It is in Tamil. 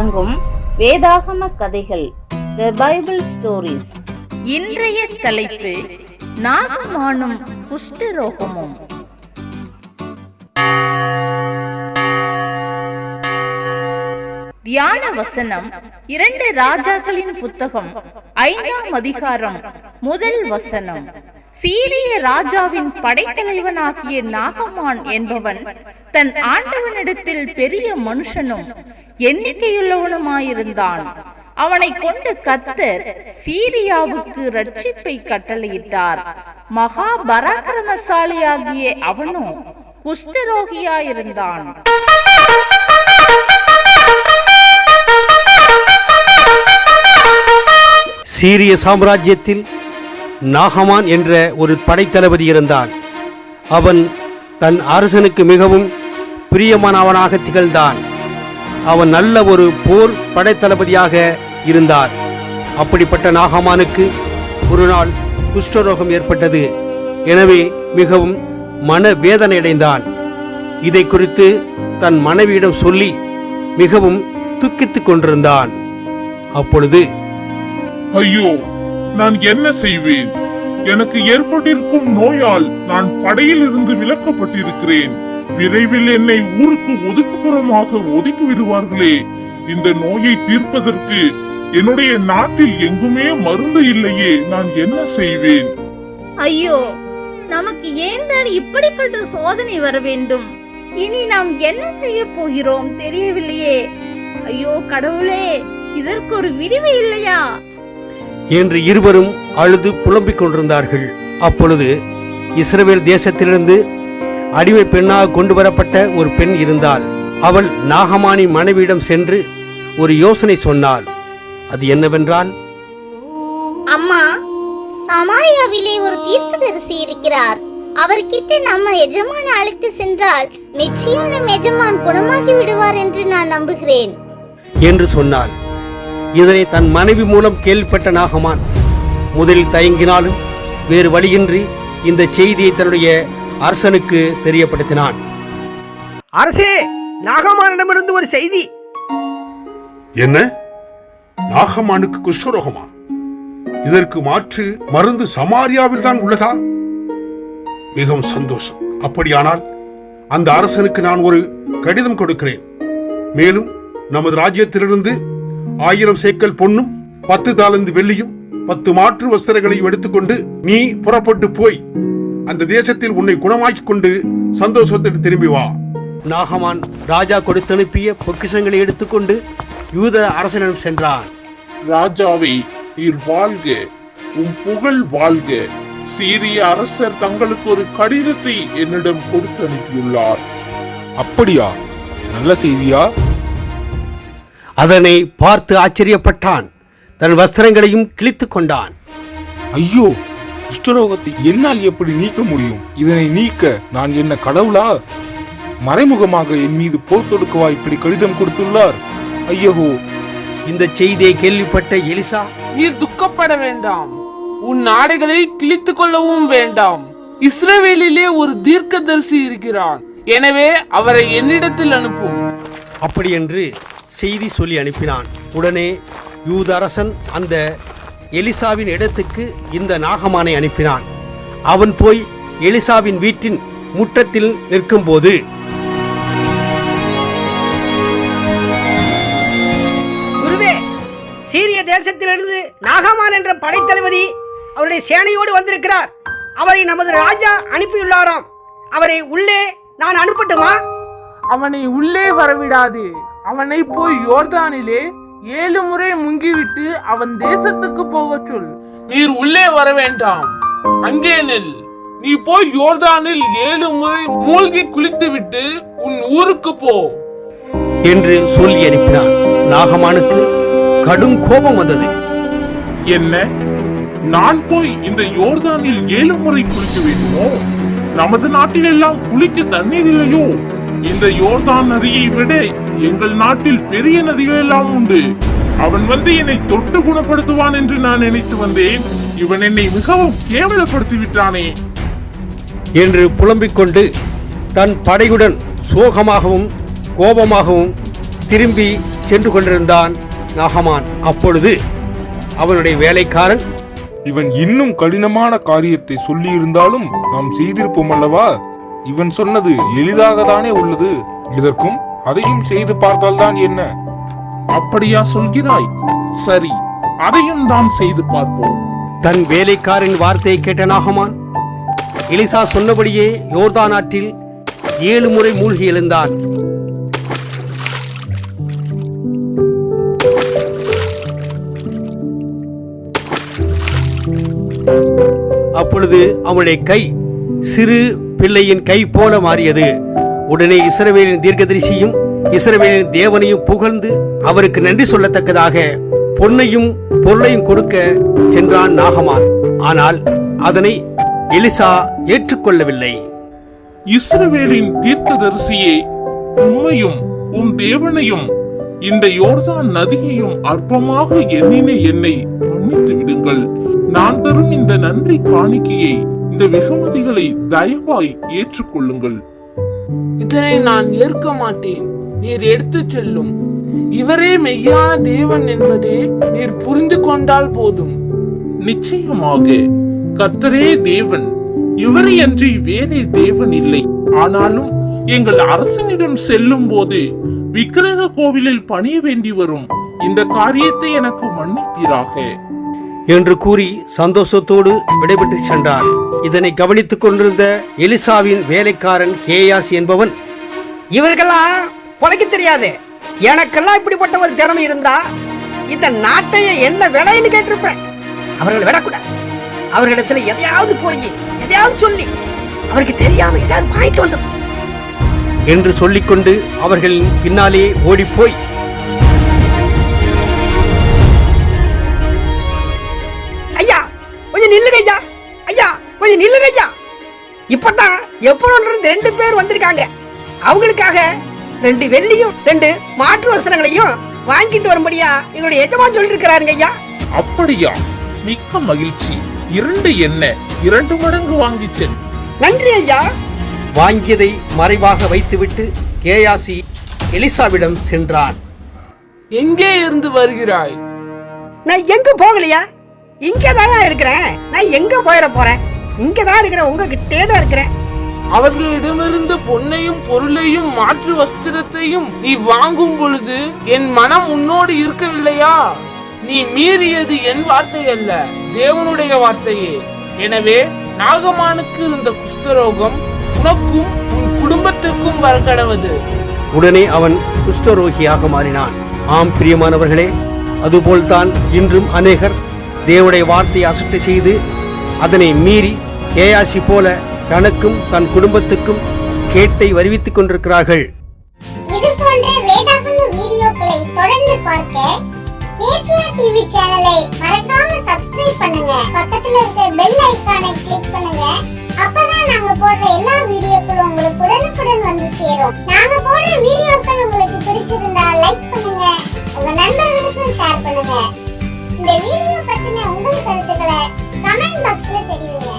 வழங்கும் வேதாகம கதைகள் த பைபிள் ஸ்டோரிஸ் இன்றைய தலைப்பு நாகமானும் குஷ்டரோகமும். தியான வசனம் இரண்டு ராஜாக்களின் புத்தகம் ஐந்தாம் அதிகாரம் முதல் வசனம். சீரிய ராஜாவின் படைத்தலைவனாகிய நாகமான் என்பவன் தன் ஆண்டவனிடத்தில் பெரிய மனுஷனும் எண்ணிக்கையுள்ளவனுமாயிருந்தான். அவனை கொண்டு கத்தர் சீரியாவுக்கு ரட்சிப்பை கட்டளையிட்டார். மகா பராக்கிரமசாலியாகிய அவனும் குஷ்டரோகியாயிருந்தான். சீரிய சாம்ராஜ்யத்தில் நாகமான் என்ற ஒரு படைத்தளபதி இருந்தான். அவன் தன் அரசனுக்கு மிகவும் பிரியமானவனாக திகழ்ந்தான். அவன் நல்ல ஒரு போர் படைத்தளபதியாக இருந்தார். அப்படிப்பட்ட நாகமானுக்கு ஒரு நாள் குஷ்டரோகம் ஏற்பட்டது. எனவே மிகவும் மனவேதனை அடைந்தான். இதை குறித்து தன் மனைவியிடம் சொல்லி மிகவும் துக்கித்துக் கொண்டிருந்தான். அப்பொழுது ஐயோ! நான் என்ன செய்வேன்? எனக்கு ஏற்பட்டிருக்கும் நோயால் நான் படையில் இருந்து விலக்கப்பட்டிருக்கிறேன். விரைவில் என்னை ஊருக்கு ஒதுக்குப்புறமாக ஒதுக்கி விடுவார்களே. இந்த நோயை தீர்ப்பதற்கு என்னுடைய நாட்டில் எங்குமே மருந்து இல்லையே. நான் என்ன செய்வேன்? ஐயோ நமக்கு ஏன் தான் இப்படிப்பட்ட சோதனை வர வேண்டும்? இனி நாம் என்ன செய்ய போகிறோம் தெரியவில்லையே. ஐயோ கடவுளே இதற்கு ஒரு விடிவு இல்லையா? என்று இருவரும் அழுது புலம்பிக் கொண்டிருந்தார்கள். அப்பொழுது இஸ்ரவேல் தேசத்திலிருந்து அடிமை பெண்ணாக கொண்டு வரப்பட்ட ஒரு பெண் இருந்தாள். அவள் நாகமானி மனைவியிடம் சென்று ஒரு யோசனை சொன்னாள். அது என்னவென்றால் அம்மா சமாரியாவிலே ஒரு தீர்க்கதரிசி இருக்கிறார். அவர்கிட்ட நம்ம எஜமான அழைத்து சென்றால் நிச்சயம் நம் எஜமான் குணமாகி விடுவார் என்று நான் நம்புகிறேன். என்று சொன்னாள். இதனை தன் மனைவி மூலம் கேள்விப்பட்ட நாகமான் முதலில் தயங்கினாலும் வேறு வழியின்றி இந்த செய்தியை தன்னுடைய அரசனுக்கு தெரியப்படுத்தினான். அரசே நாகமானிடமிருந்து ஒரு செய்தி. என்ன? நாகமானுக்கு குஷ்டரோகமா? இதற்கு மாற்று மருந்து சமாரியாவில் தான் உள்ளதா? மிகவும் சந்தோஷம். அப்படியானால் அந்த அரசனுக்கு நான் ஒரு கடிதம் கொடுக்கிறேன். மேலும் நமது ராஜ்யத்திலிருந்து ஆயிரம் சேக்கல் பொன்னும் பத்து தாளந்து வெள்ளியும் பத்து மாற்று வஸ்திரங்களையும் எடுத்துக்கொண்டு நீ புறப்பட்டு போய் அந்த தேசத்தில் உன்னை குணமாக்கிக் கொண்டு சந்தோஷத்துக்கு திரும்பி வா. நாகமான் ராஜா கொடுத்தனுப்பிய பொக்கிஷங்களை எடுத்துக்கொண்டு யூத அரசனிடம் சென்றான். ராஜாவே நீர் வாழ்க உன் புகழ் வாழ்க. சீரிய அரசர் தங்களுக்கு ஒரு கடிதத்தை என்னிடம் கொடுத்து அனுப்பியுள்ளார் அப்படியா? நல்ல செய்தியா? அதனை பார்த்து ஆச்சரியப்பட்டான். தன் வஸ்திரங்களையும் கிழித்துக் கொண்டான். ஐயோ குஷ்டரோகத்தை என்னால் எப்படி நீக்க முடியும்? இதனை நீக்க நான் என்ன கடவுளா? மறைமுகமாக என் மீது போர் தொடுக்கவா இப்படி கடிதம் கொடுத்துள்ளார்? ஐயோ இந்த செய்தியை கேள்விப்பட்ட எலிசா நீர் துக்கப்பட வேண்டாம். உன் நாடுகளை கிழித்துக் கொள்ளவும் வேண்டாம். இஸ்ரவேலிலே ஒரு தீர்க்கதரிசி இருக்கிறான். எனவே அவரை என்னிடத்தில் அனுப்பும். அப்படி என்று செய்தி சொல்லி அனுப்பினான். உடனே யூத அரசன் அந்த எலிசாவின் இடத்துக்கு இந்த நாகமானை அனுப்பினான். அவன் போய் எலிசாவின் வீட்டின் முற்றத்தில் நிற்கும்போது சீரிய தேசத்திலிருந்து நாகமான் என்ற படைத்தளபதி அவருடைய சேனையோடு வந்திருக்கிறார். அவரை நமது ராஜா அனுப்பியுள்ளாராம். அவரை உள்ளே நான் அனுப்பட்டுமா? அவனை உள்ளே வரவிடாது. அவனை போய் யோர்தானிலே ஏழு முறை முங்கிவிட்டு அவன் தேசத்துக்கு போகச் சொல். நீர் உள்ளே வர வேண்டாம் அங்கே நில். நீ போய் யோர்தானில் ஏழு முறை மூழ்கி குளித்துவிட்டு உன் ஊருக்கு போ. என்று சொல்லி அனுப்பினான். நாகமானுக்கு கடும் கோபம் வந்தது. என்ன? நான் போய் இந்த யோர்தானில் ஏழு முறை குளிக்க வேண்டுமோ? நமது நாட்டில் எல்லாம் குளிக்க தண்ணீர் இல்லையோ? இந்த யோர்தான் நதியை விட எங்கள் நாட்டில் பெரிய நதிகள் எல்லாம் உண்டு. அவன் வந்து என்னை தொட்டு குணப்படுத்துவான் என்று நான் நினைத்து வந்தேன். இவன் என்னை மிகவும் கேவலப்படுத்தி விட்டானே என்று புலம்பிக் கொண்டு தன் படையுடன் சோகமாகவும் கோபமாகவும் திரும்பி சென்று கொண்டிருந்தான் நாகமான். அப்பொழுது அவனுடைய வேலைக்காரன் இவன் இன்னும் கடினமான காரியத்தை சொல்லி இருந்தாலும் நாம் செய்திருப்போம் அல்லவா? இவன் சொன்னது எளிதாக தானே உள்ளது. இதற்கும் அதையும் செய்து பார்த்தால்தான் என்ன? அப்படியா சொல்கிறாய்? சரி அதையும் தான் செய்து பார்ப்போம். தன் வேலைக்காரன் வார்த்தையை கேட்ட நாகமான் எலிசா சொன்னபடியே யோர்தான் ஆற்றில் ஏழு முறை மூழ்கி எழுந்தான். அப்பொழுது அவனுடைய கை சிறு பிள்ளையின் கை போல மாறியது. உடனே இஸ்ரவேலின் தீர்க்கதரிசியும் இஸ்ரவேலின் தேவனையும் புகழ்ந்து அவருக்கு நன்றி சொல்லத்தக்கதாக பொன்னையும் பொருளையும் கொடுக்க சென்றான் நாகமான். ஆனால் அதனை எலிசா ஏற்றுக்கொள்ளவில்லை. இஸ்ரவேலின் தீர்க்கதரிசியே உம்மையும் உன் தேவனையும் இந்த யோர்தான் நதியையும் அற்பமாக எண்ணின என்னை மன்னித்து விடுங்கள் நான் தரும் இந்த நன்றி காணிக்கையை இந்த வெகுமதிகளை தயவாய் ஏற்றுக்கொள்ளுங்கள். இதனை நான் ஏற்க மாட்டேன். நீர் எடுத்துச் செல்லும். இவரே மெய்யான தேவன் என்பதை நீர் புரிந்து கொண்டால் போதும். நிச்சயமாக கர்த்தரே தேவன் இவரை அன்றி வேறே தேவன் இல்லை. ஆனாலும் எங்கள் அரசனிடம் செல்லும் போது விக்கிரக கோவிலில் பணிய வேண்டி வரும். இந்த காரியத்தை எனக்கு மன்னிப்பீராக. என்று கூறி சந்தோஷத்தோடு விடைபெற்று சென்றான். இதனை கவனித்துக் கொண்டிருந்த எலிசாவின் வேலைக்காரன் கேயாஸ் என்பவன் இவருக்கெல்லாம் பொழைக்க தெரியாது. எனக்கெல்லாம் இப்படிப்பட்ட ஒரு திறமை இருந்தா இந்த நாட்டையே என்ன விலைன்னு கேட்டிருப்பேன். அவர்கள் விடக்கூடாது. அவர்களிடத்துல எதையாவது போய் எதையாவது சொல்லி அவருக்கு தெரியாம எதையாவது வாங்கிட்டு வந்துடும் என்று சொல்லிக்கொண்டு அவர்களின் பின்னாலே ஓடிப்போய் இப்பதான் எப்போ இருந்து ரெண்டு பேர் வந்திருக்காங்க. அவங்களுக்காக ரெண்டு வெள்ளியும் ரெண்டு மாற்று வசனங்களையும் வாங்கிட்டு வரும்படியா எங்களுடைய எஜமான் சொல்லிட்டு இருக்கிறாருங்க ஐயா. அப்படியா? மிக்க மகிழ்ச்சி. இரண்டு என்ன இரண்டு மடங்கு வாங்கிச் செல் நன்றி ஐயா. வாங்கியதை மறைவாக வைத்துவிட்டு கேயாசி எலிசாவிடம் சென்றான். எங்கே இருந்து வருகிறாய்? நான் எங்க போகலையா? இங்க தான் இருக்கிறேன். நான் எங்க போயிட போறேன்? இங்க தான் இருக்கிறேன் உங்ககிட்டே தான் இருக்கிறேன். அவர்களிடமிருந்து பொன்னையும் பொருளையும் மாற்று வஸ்திரத்தையும் நீ வாங்கும் பொழுது என் மனம் உன்னோடு இருக்கவில்லையா? நீ மீறியது என் வார்த்தை அல்ல தேவனுடைய வார்த்தையே. எனவே நாகமானுக்கு இருந்த குஷ்டரோகம் உனக்கும் உன் குடும்பத்துக்கும் வரக்கடவது. உடனே அவன் குஷ்டரோகியாக மாறினான். ஆம் பிரியமானவர்களே அதுபோல்தான் இன்றும் அநேகர் தேவனுடைய வார்த்தையை அசட்டை செய்து அதனை மீறி கேயாசி போல தனக்கும் தன் குடும்பத்துக்கும் கேட்டை வருவித்துக் கொண்டிருக்கிறார்கள். இது போன்ற வேதாகம வீடியோக்களை தொடர்ந்து பார்க்க நேசியா டிவி சேனலை மறக்காம சப்ஸ்கிரைப் பண்ணுங்க. பக்கத்துல இருக்க பெல் ஐகானை கிளிக் பண்ணுங்க. அப்பதான் நாங்க போடுற எல்லா வீடியோக்களும் உங்களுக்கு உடனுக்குடன் வந்து சேரும். நாங்க போடுற வீடியோக்கள் உங்களுக்கு பிடிச்சிருந்தா லைக் பண்ணுங்க. உங்க நண்பர்களுக்கும் ஷேர் பண்ணுங்க. இந்த வீடியோ பத்தின உங்கள் கருத்துக்களை கமெண்ட் பாக்ஸ்ல தெரிவிங்க.